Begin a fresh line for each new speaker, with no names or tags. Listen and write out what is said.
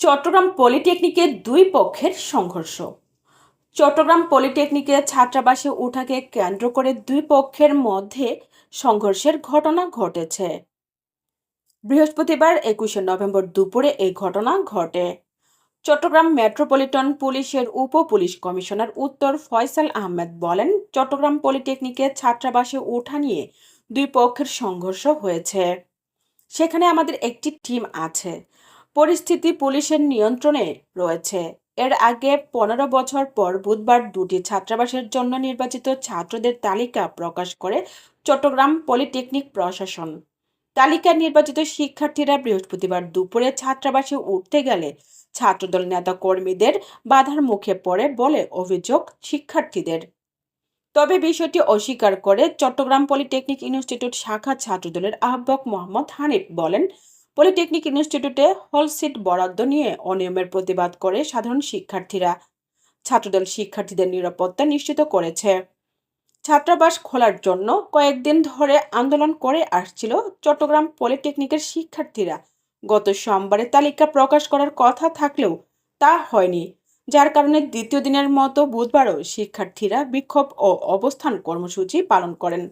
চট্টগ্রাম পলিটেকনিকে দুই পক্ষের সংঘর্ষ। চট্টগ্রাম পলিটেকনিকে ছাত্রাবাসে উঠাকে কেন্দ্র করে দুই পক্ষের মধ্যে সংঘর্ষের ঘটনা ঘটেছে। বৃহস্পতিবার একুশে নভেম্বর দুপুরে এই ঘটনা ঘটে। চট্টগ্রাম মেট্রোপলিটন পুলিশের উপ পুলিশ কমিশনার উত্তর ফয়সাল আহমেদ বলেন, চট্টগ্রাম পলিটেকনিকে ছাত্রাবাসে উঠা নিয়ে দুই পক্ষের সংঘর্ষ হয়েছে। সেখানে আমাদের একটি টিম আছে। পরিস্থিতি পুলিশের নিয়ন্ত্রণে রয়েছে। এর আগে পনেরো বছর পর বুধবার দুটি ছাত্রাবাসের জন্য নির্বাচিত ছাত্রদের তালিকা প্রকাশ করে চট্টগ্রাম পলিটেকনিক প্রশাসন। তালিকায় নির্বাচিত শিক্ষার্থীরা বৃহস্পতিবার দুপুরে ছাত্রাবাসে উঠতে গেলে ছাত্রদল নেতা কর্মীদের বাধার মুখে পড়ে বলে অভিযোগ শিক্ষার্থীদের। তবে বিষয়টি অস্বীকার করে চট্টগ্রাম পলিটেকনিক ইনস্টিটিউট শাখা ছাত্রদলের আহ্বায়ক মোহাম্মদ হানিফ বলেন পলিটেকনিক ইনস্টিটিউটে হল সিট বরাদ্দ নিয়ে অনিয়মের প্রতিবাদ করে সাধারণ শিক্ষার্থীরা। ছাত্রদল শিক্ষার্থীদের নিরাপত্তা নিশ্চিত করেছে। ছাত্রাবাস খোলার জন্য কয়েকদিন ধরে আন্দোলন করে আসছিল চট্টগ্রাম পলিটেকনিকের শিক্ষার্থীরা। গত সোমবারে তালিকা প্রকাশ করার কথা থাকলেও তা হয়নি, যার কারণে দ্বিতীয় দিনের মতো বুধবারও শিক্ষার্থীরা বিক্ষোভ ও অবস্থান কর্মসূচি পালন করেন।